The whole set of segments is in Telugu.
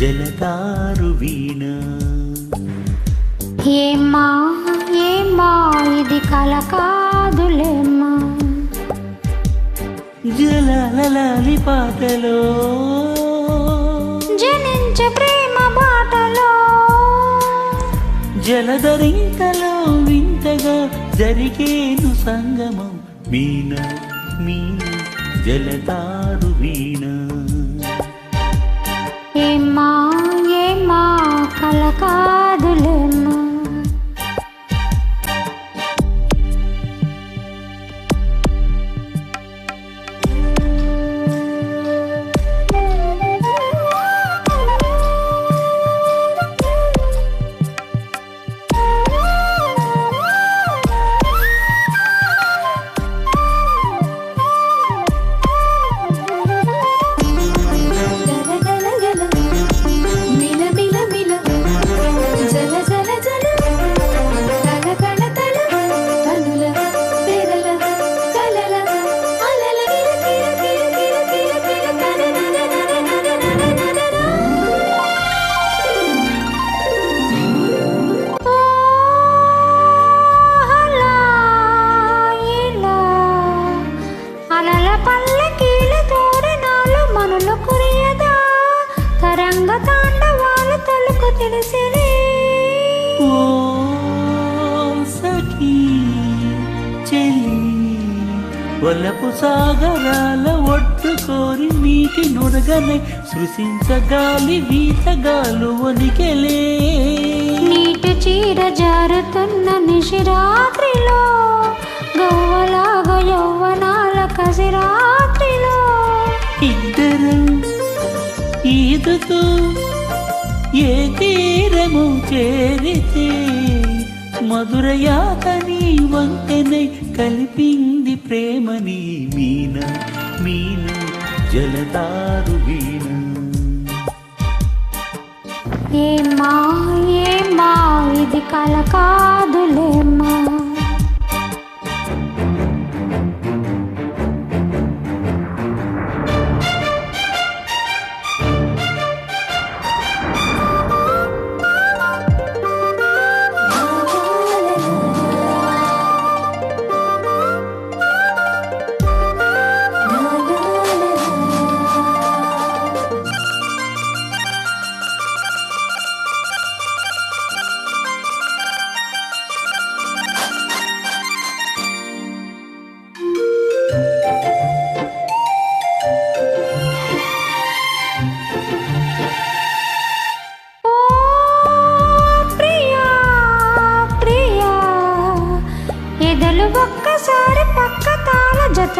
జలతారు వీణ ఏమ్మా ఏమ్మా ఇది కల కాదులేమ్మా జలలాలి పాటలో జనించే ప్రేమ బాటలో జలధరింతలో వింతగా జరిగేను సంగమం మీన మీన జలతారు వీణ ఏమ్మా ఏమ్మా పల్లకీల తోరణాలు మనులు కురియదా? తరంగ తాండవాలు తలుకు తెలిసినే ఓ సఖీ చెలి వలపు సాగరాల ఒట్టు కోరి నీటి నురగనే సృశించగాలి వీతగాలు వనికెలే నీటి చీర జారుతున్న నిశిరాత్రిలో గవ్వలాగా ఈదుతూ ఏ తీరము చేరితే మధురయాతని వంతెనై కలిపింది ప్రేమని మీన మీన జలతారు వీణ. ఏమ్మా ఏమ్మా ఇది కల కాదులేమ్మా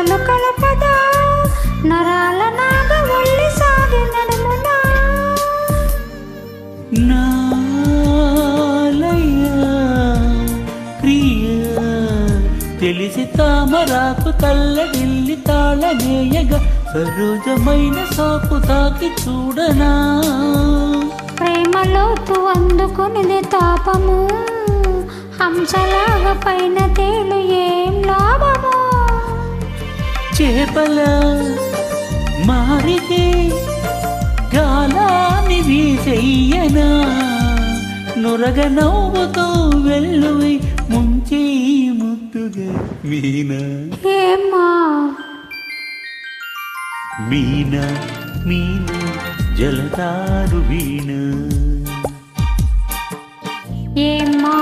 జతలు కలపదా నరాల నాగ ఒళ్ళి సాగి నడుమునా. తెలిసి తామరాకు తల్లడిల్లి తాళనేయగా సరోజమైన సాపు తాకి చూడనా. ప్రేమలోతు అందుకునిది తాపము హంసలాగా పైన తేలు చేపల మారితే గాలాన్ని వీసెయ్యనా? నురగ నవ్వుతూ వెల్లువి ముంచి ముద్దుగా మీనా. ఏమ్మా? మీన మీన జలతారు వీణ. కలకా